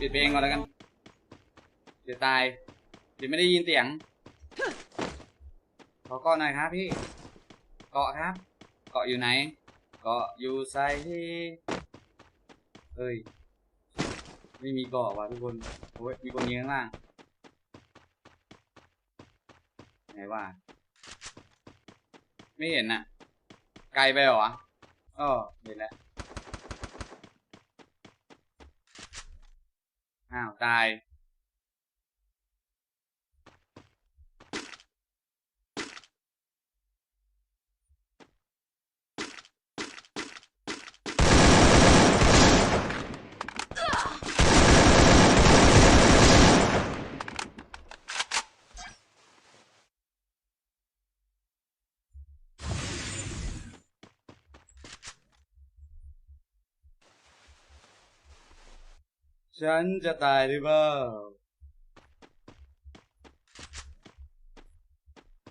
ปิดเพลงก่อนแล้วกันเดี๋ยวตาย เดี๋ยวไม่ได้ยินเสียง ขอเกาะหน่อยครับพี่ เกาะครับ เกาะอยู่ไหน เกาะอยู่ไซที่เฮ้ย ไม่มีเกาะว่ะทุกคน โอ้ย มีคนยิงข้างล่าง ไหนว่า ไม่เห็นน่ะ ไกลไปเหรอ อ๋อเห็นแล้ว อ้า ฉันจะตายหรือเปล่า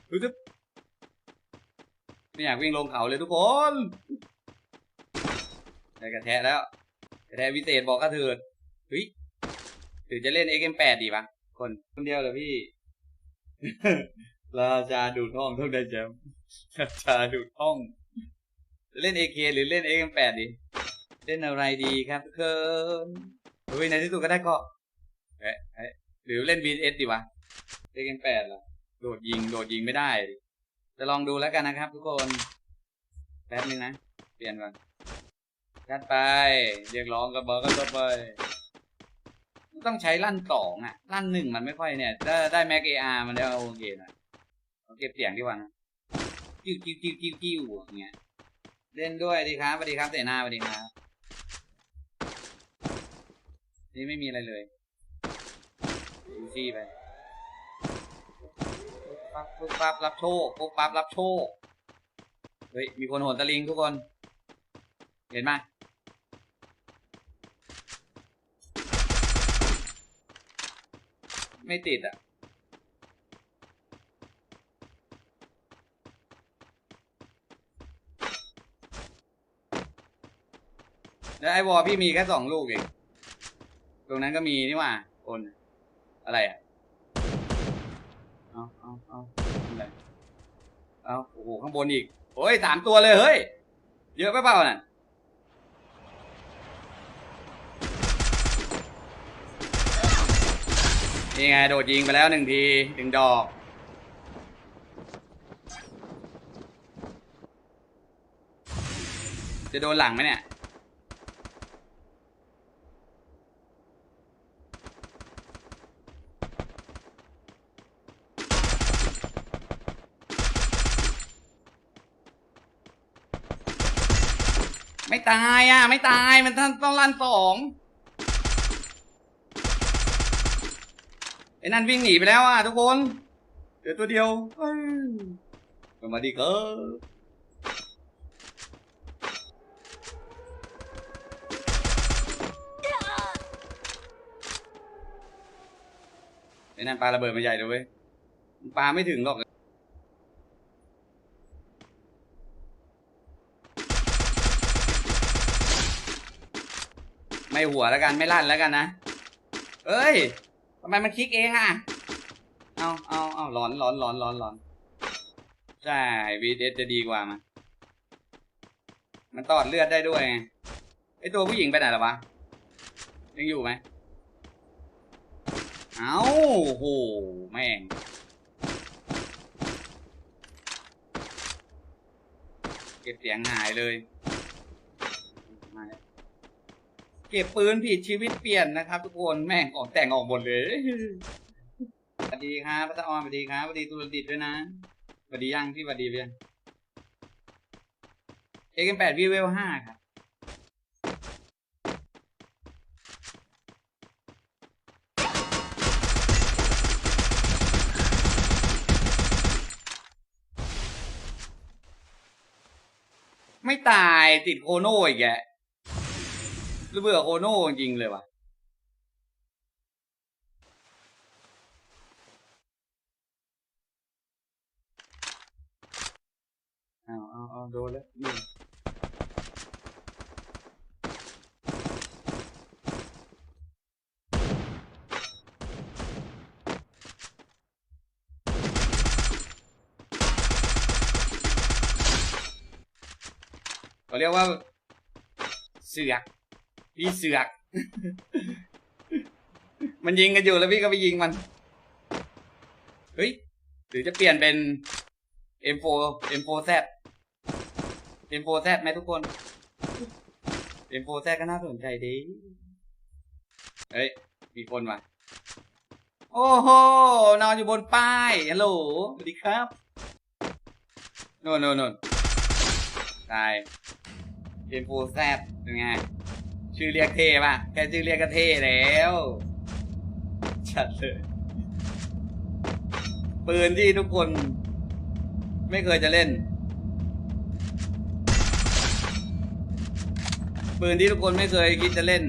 ฮึบไม่อยากวิ่งลงเขาเลยทุกคนได้กระแทะแล้วกระแทะวิเศษบอกกระเถิดเฮ้ยหรือจะเล่น XM8 ดีปะคนคนเดียวเหรอพี่ ราชาดูดห้องต้องได้แชมป์ราชาดูดห้องเล่น AK หรือเล่น XM8 ดี เล่นอะไรดีครับทุกคน เฮ้ยในที่สุดก็ได้เกาะเอ๊ะเอ๊ะหรือเล่น VS ดีวะเล่นกันแปดเหรอโดดยิง โดดยิงไม่ได้ จะลองดูแล้วกันนะครับ ทุกคนแป๊บนึงนะ เปลี่ยนก่อนจัดไป เรียกร้องกับเบอร์ก็ต่อไปต้องใช้ลั่นสองอะ ลั่นหนึ่งมันไม่ค่อยเนี่ย ได้ได้แม็กเออาร์มันได้โอเคน่อยเอาเก็บเสียงดีกว่านะกิ้วกิ้วกิ้วกิ้วกิ้วอย่างเงี้ยเล่นด้วยดีครับสวัสดีครับเตนาสวัสดีครับ นี่ไม่มีอะไรเลยดูซี่ไปปั๊บปุ๊บปั๊บรับโชคปุ๊บปั๊บรับโชค เฮ้ย มีคนโหนตะลิงทุกคน เห็นไหมไม่ติดอะ แล้วไอ้วอลพี่มีแค่สองลูกเอง รงนั้นก็มีนี่หว่าคน อะไรอะ เอาเอาเอาอะไรเอาโอ้โห ข้างบนอีก โอ้ยสามตัวเลย เฮ้ย เยอะไปเปล่าน่ะนี่ไง โดดยิงไปแล้วหนึ่งทีหนึ่งดอก จะโดนหลังไหมเนี่ย ตายอะ ไม่ตายมันต้องต้องลั่นสองไอ้นั่นวิ่งหนีไปแล้วอะทุกคนเดี๋ยวตัวเดียวเอ้ยสวัสดีครับไอ้นั่นปลาระเบิดมาใหญ่เลยเว้ยปลาไม่ถึงหรอก หัวแล้วกันไม่ลั่นแล้วกันนะเอ้ยทำไมมันคลิกเองอะเอาเอาเอาร้อนร้อนร้อนร้อนร้อนใช่วีเดจะดีกว่ามามันตอดเลือดได้ด้วยไงไอตัวผู้หญิงไปไหนหรอวะยังอยู่ไหมเอาโอ้โหแม่งเก็บเสียงหายเลยมาแล้ว เก็บปืนผิดชีวิตเปลี่ยนนะครับ ทุกคนแม่งออกแต่งออกหมดเลยสวัสดีครับพัตออนสวัสดีครับสวัสดีตุลดิตด้วยนะสวัสดียังพี่สวัสดีเพียงเอ็กแปดวีเวลห้าครับไม่ตายติดโคโน่อีกแก รือเบื่อโคโน่จริงเลยวะเอาเอาเอาโดนแล้วนี่เขาเรียกว่าเสือ พี่เสือก มันยิงกันอยู่แล้วพี่ก็ไปยิงมัน เฮ้ย หรือจะเปลี่ยนเป็น M4 M4Z M4Z ไหมทุกคน M4Z ก็น่าสนใจดี เฮ้ย มีคนว่ะโอ้โห นอนอยู่บนป้าย ฮัลโหล สวัสดีครับโน่นโน่นโน่นตาย M4Z เป็นไง ชื่อเรียกเท่ป่ะแค่ชื่อเรียกก็เท่แล้วชัดเลยปืนที่ทุกคน ไม่เคยจะเล่น ปืนที่ทุกคนไม่เคยคิดจะเล่น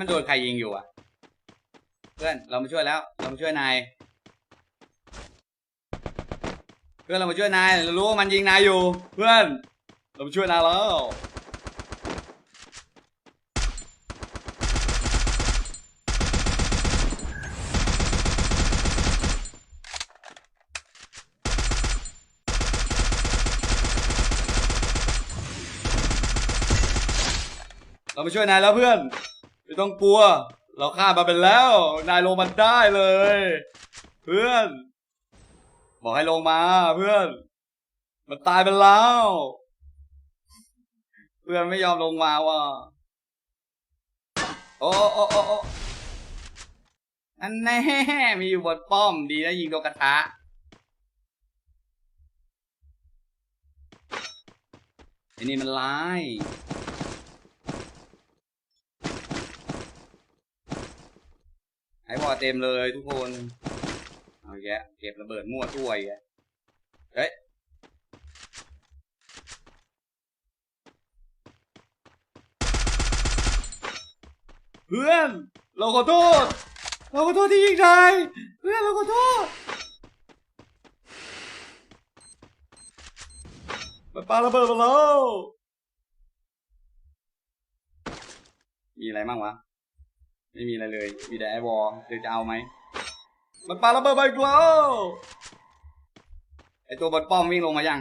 มันโดนใครยิงอยู่อะ เพื่อนเรามาช่วยแล้ว เรามาช่วยนาย เพื่อนเรามาช่วยนายเรารู้ว่ามันยิงนายอยู่ เพื่อน เรามาช่วยนายแล้ว เรามาช่วยนายแล้วเพื่อน ไม่ต้องกลัว เราฆ่ามาเป็นแล้ว นายลงมาได้เลย เพื่อน บอกให้ลงมาเพื่อน มันตายไปแล้ว เพื่อนไม่ยอมลงมาว่ะโอ้โอ้โอ้โอ้อันแน่มีอยู่บนป้อมดีนะยิงโดนกระทะไอ้นี่มันร้าย ไอ้บอ เต็มเลยทุกคนเอาแยะเก็บระเบิดมั่วตัวยเฮ้ยเพื่อนเราขอโทษ เราขอโทษที่ยิงนายเพื่อนเราขอโทษมันปาระเบิดมาแล้วมีอะไรบ้างวะ ไม่มีอะไรเลย มีแต่ไอวอลเดี๋ยวจะเอาไหม มันปาระเบิดไปแล้วไอตัวบนป้อมวิ่งลงมายัง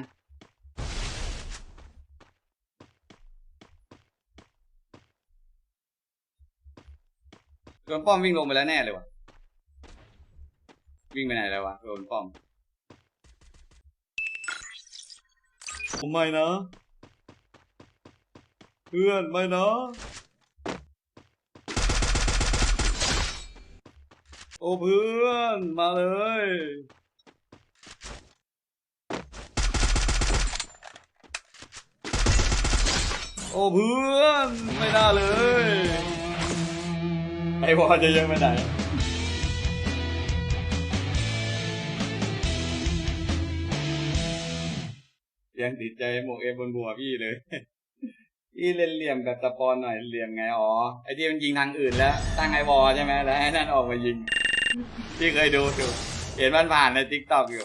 ตัวบนป้อมวิ่งลงไปแล้วแน่เลยวะวิ่งไปไหนแล้ววะตัวบนป้อมทำไมนะ เพื่อนไม่นะ โอ้เพื่อนมาเลยโอ้เพื่อนไม่น่าเลย ไอ้บอลจะยังไปไหนยังติดใจหมวกเอบนหัวพี่เลย พี่เล่นเหลี่ยมกับตะปอนหน่อยเหลี่ยมไงอ๋อไอ้ที่มันยิงทางอื่นแล้ว ตั้งไอ้บอลใช่ไหมแล้วไอ้นั่นออกมายิง พี่เคยดูอยู่เห็นมันผ่านในทิกตอกอยู่